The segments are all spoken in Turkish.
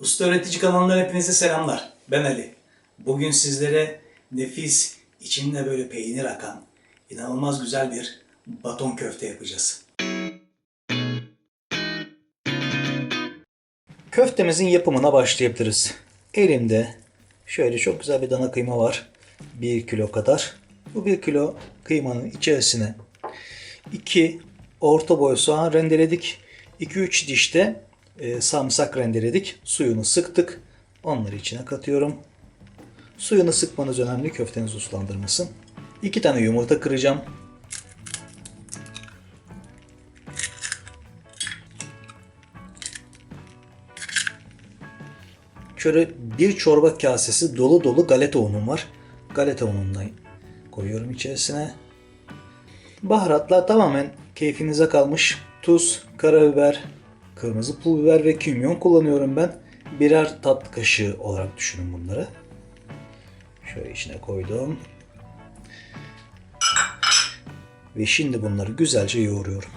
Usta Öğretici kanalından hepinize selamlar. Ben Ali. Bugün sizlere nefis, içinde böyle peynir akan, inanılmaz güzel bir baton köfte yapacağız. Köftemizin yapımına başlayabiliriz. Elimde şöyle çok güzel bir dana kıyma var. 1 kilo kadar. Bu 1 kilo kıymanın içerisine 2 orta boy soğan rendeledik. 2-3 dişte e, sarımsak rendeledik. Suyunu sıktık. Onları içine katıyorum. Suyunu sıkmanız önemli köftenizi uslandırmasın. 2 tane yumurta kıracağım. Şöyle bir çorba kasesi dolu dolu galeta unum var. Galeta unundan koyuyorum içerisine. Baharatlar tamamen keyfinize kalmış. Tuz, karabiber, kırmızı pul biber ve kimyon kullanıyorum ben. Birer tatlı kaşığı olarak düşünün bunları. Şöyle içine koydum. Ve şimdi bunları güzelce yoğuruyorum.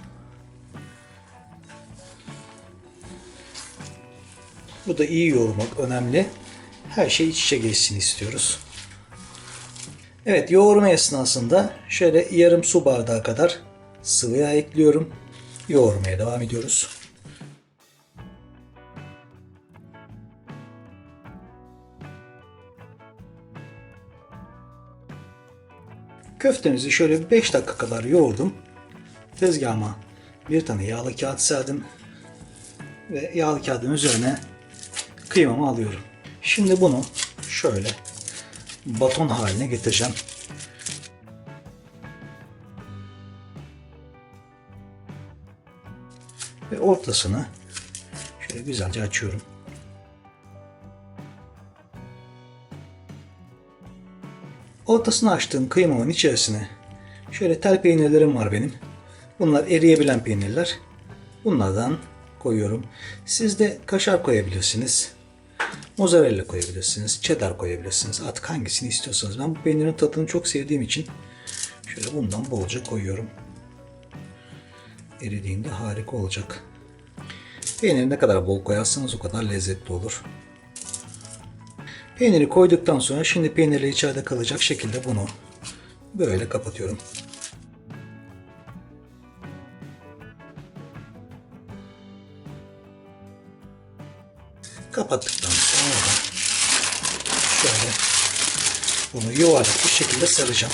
Bu da iyi yoğurmak önemli. Her şey iç içe geçsin istiyoruz. Evet yoğurma esnasında şöyle yarım su bardağı kadar sıvı yağ ekliyorum. Yoğurmaya devam ediyoruz. Köftemizi şöyle bir 5 dakika kadar yoğurdum. Tezgahıma bir tane yağlı kağıt serdim. Ve yağlı kağıdın üzerine kıymamı alıyorum. Şimdi bunu şöyle baton haline getireceğim. Ve ortasını şöyle güzelce açıyorum. Ortasını açtığım kıymamın içerisine şöyle tel peynirlerim var benim. Bunlar eriyebilen peynirler. Bunlardan koyuyorum. Siz de kaşar koyabilirsiniz. Mozzarella koyabilirsiniz. Cheddar koyabilirsiniz. Artık hangisini istiyorsanız. Ben bu peynirin tadını çok sevdiğim için şöyle bundan bolca koyuyorum. Eridiğinde harika olacak. Peyniri ne kadar bol koyarsanız o kadar lezzetli olur. Peyniri koyduktan sonra şimdi peynirle içeride kalacak şekilde bunu böyle kapatıyorum. Kapattıktan sonra şöyle bunu yuvarlak bir şekilde saracağım.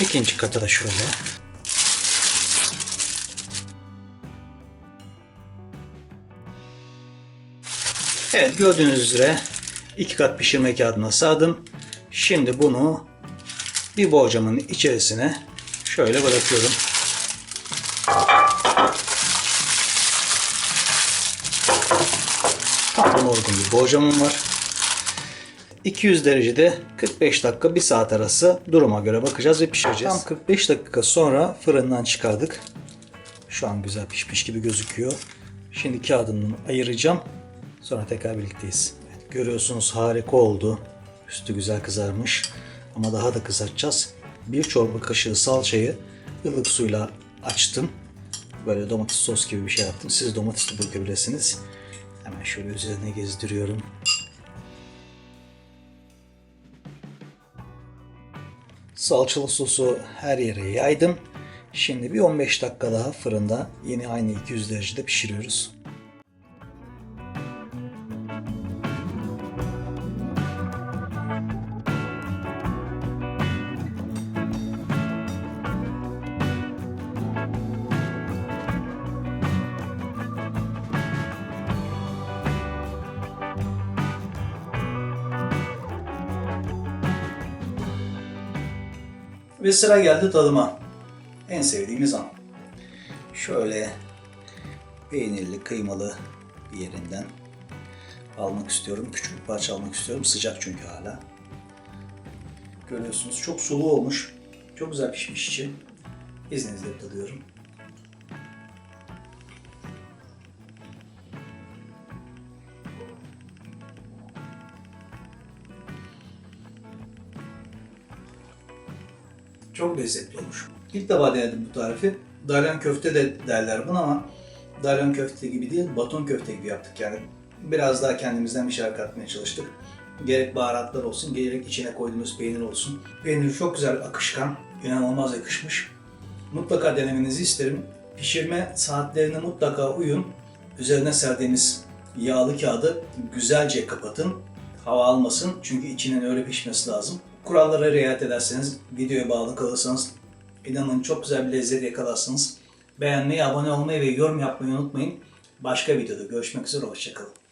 İkinci katı da şöyle. Evet gördüğünüz üzere iki kat pişirme kağıdına sardım. Şimdi bunu bir borcamın içerisine şöyle bırakıyorum. Tam uygun bir borcamım var. 200 derecede 45 dakika 1 saat arası duruma göre bakacağız ve pişireceğiz. Tam 45 dakika sonra fırından çıkardık. Şu an güzel pişmiş gibi gözüküyor. Şimdi kağıdını ayıracağım. Sonra tekrar birlikteyiz. Evet, görüyorsunuz harika oldu. Üstü güzel kızarmış. Ama daha da kızartacağız. Bir çorba kaşığı salçayı ılık suyla açtım. Böyle domates sos gibi bir şey yaptım. Siz domates de. Hemen şöyle üzerine gezdiriyorum. Salçalı sosu her yere yaydım. Şimdi bir 15 dakika daha fırında yine aynı 200 derecede pişiriyoruz. Ve sıra geldi tadıma. En sevdiğimiz an. Şöyle peynirli, kıymalı bir yerinden almak istiyorum. Küçük bir parça almak istiyorum. Sıcak çünkü hala. Görüyorsunuz çok sulu olmuş. Çok güzel pişmiş içi. İzninizle tadıyorum. Çok lezzetli olmuş. İlk defa denedim bu tarifi. dalyan köfte de derler buna ama dalyan köfte gibi değil, baton köfte gibi yaptık yani. Biraz daha kendimizden bir şeyler katmaya çalıştık. Gerek baharatlar olsun, gerek içine koyduğumuz peynir olsun. Peynir çok güzel akışkan, inanılmaz yakışmış. Mutlaka denemenizi isterim. Pişirme saatlerine mutlaka uyun. Üzerine serdiğimiz yağlı kağıdı güzelce kapatın. Hava almasın çünkü içinin öyle pişmesi lazım. Kurallara riayet ederseniz, videoya bağlı kalırsanız inanın çok güzel bir lezzet yakalarsınız. Beğenmeyi, abone olmayı ve yorum yapmayı unutmayın. Başka videoda görüşmek üzere, hoşçakalın.